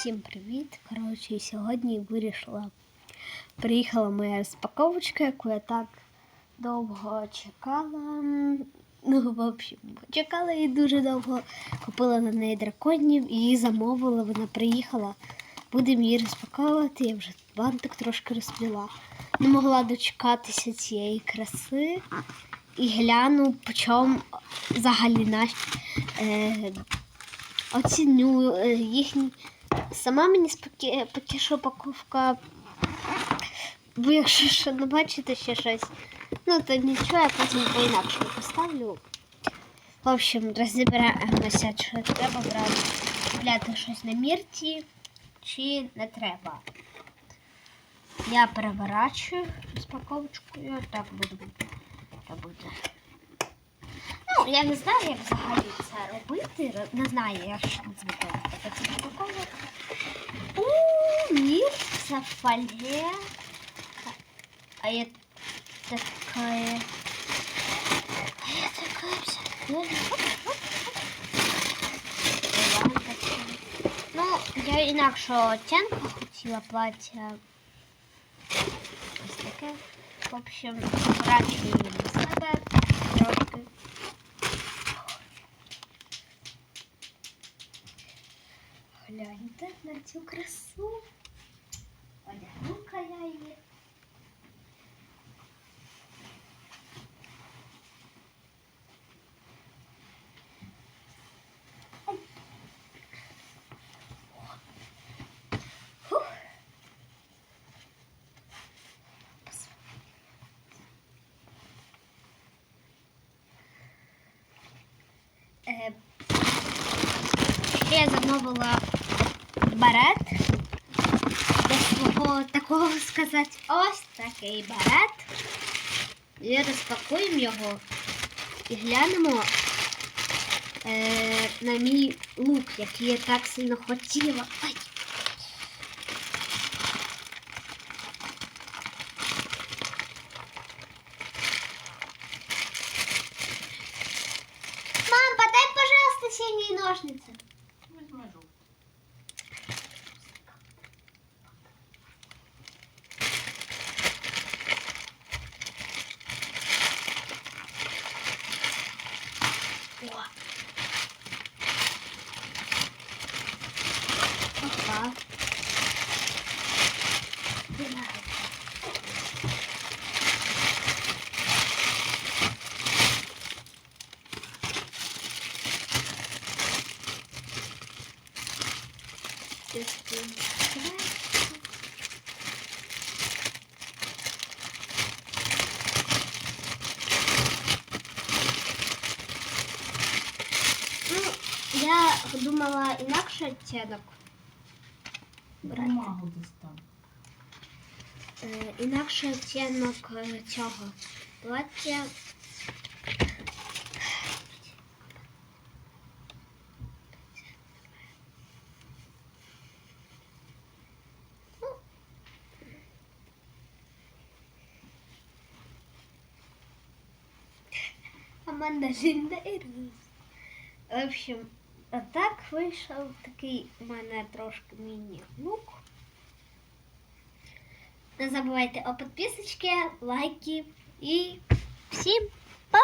Всім привіт! Коротше, сьогодні вирішила. Приїхала моя розпаковочка, яку я так довго чекала. Ну, в общем, чекала її дуже довго. Купила на неї драконів і її замовила. Вона приїхала. Будемо її розпаковувати. Я вже бантик трошки розпліла. Не могла дочекатися цієї краси. І гляну, по чому взагалі наш. Е, оціню е, їхні. Сама мені споки... поки що упаковка. Ви якщо що не бачите ще щось, ну то нічого, я потім по-інакше поставлю. В общем, розбираємося, чи треба брати, купляти щось на мірці, чи не треба. Я переворачую розпаковочкою, так буду робити. Ну, я не знаю, як взагалі це робити. Не знаю, як що звикати. Це мір, це фольге. А я такая... А я такая вся... Ну, я інакшого оттенка хотіла плаття. Ось таке. В общем, врачую на себе трошки. Гляньте на цю красу. Одягну-ка я її. Я замовила барет. До свого такого сказати, ось такий барет. І розпакуємо його і глянемо е, на мій лук, який я так сильно хотіла. Ай. Мам, подай, пожалуйста, синие ножницы. Ну, я думала інакше оттінок. брати. Бумагу достав. Е, інакше оттінок е, цього плаття. мандарин да і рис. В общем, отак вийшов такий у мене трошки міні-лук. Не забувайте о підписочці, лайки і всім па!